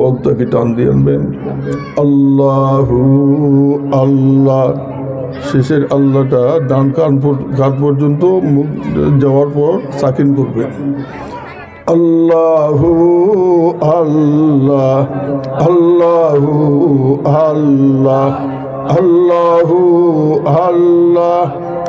পদটাকে টান দিয়ে আনবেন। আল্লাহু আল্লাহ। শেষের আল্লাহটা ডান কান কান পর্যন্ত মুখ যাওয়ার পর সাকিন করবেন আল্লাহু আল্লাহ। আল্লাহু আল্লাহ। আল্লাহু আল্লাহ।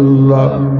আল্লাহ